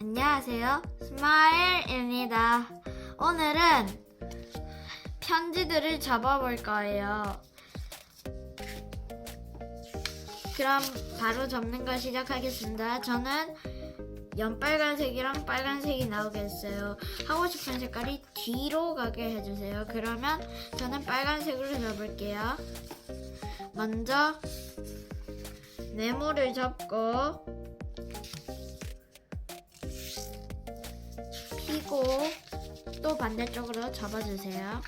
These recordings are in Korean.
안녕하세요. 스마일입니다. 오늘은 편지들을 잡아볼 거예요. 그럼 바로 접는 거 시작하겠습니다. 저는 연빨간색이랑 빨간색이 나오겠어요. 하고 싶은 색깔이 뒤로 가게 해주세요. 그러면 저는 빨간색으로 접을게요. 먼저 네모를 접고 피고 또 반대쪽으로 접어주세요.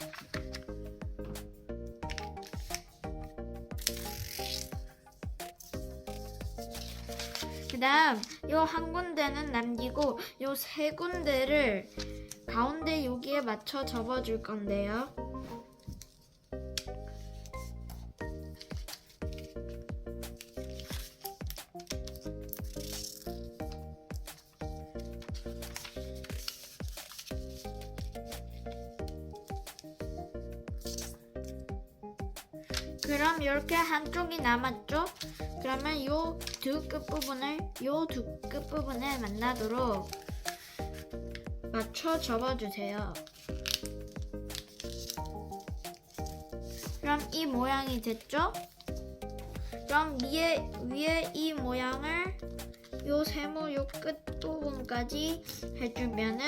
그 다음 요 한 군데는 남기고 요 세 군데를 가운데 여기에 맞춰 접어줄 건데요. 그럼 이렇게 한쪽이 남았죠? 그러면 요 두 끝부분을 요 두 끝부분에 만나도록 맞춰 접어주세요. 그럼 이 모양이 됐죠? 그럼 위에 위에 이 모양을 요 세모 요 끝부분까지 해주면은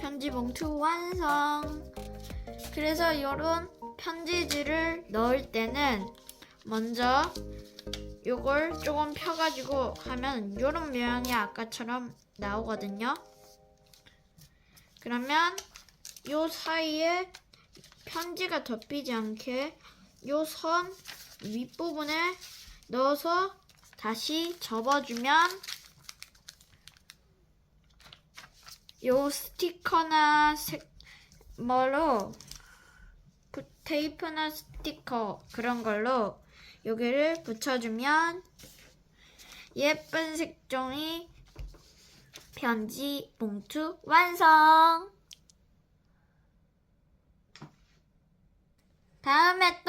편지 봉투 완성. 그래서 이런 편지지를 넣을 때는 먼저 요걸 조금 펴가지고 하면 요런 모양이 아까처럼 나오거든요. 그러면 요 사이에 편지가 덮이지 않게 요 선 윗부분에 넣어서 다시 접어주면 요 스티커나 색 뭐로 부- 테이프나 스티커 그런 걸로 여기를 붙여주면 예쁜 색종이 편지 봉투 완성! 다음에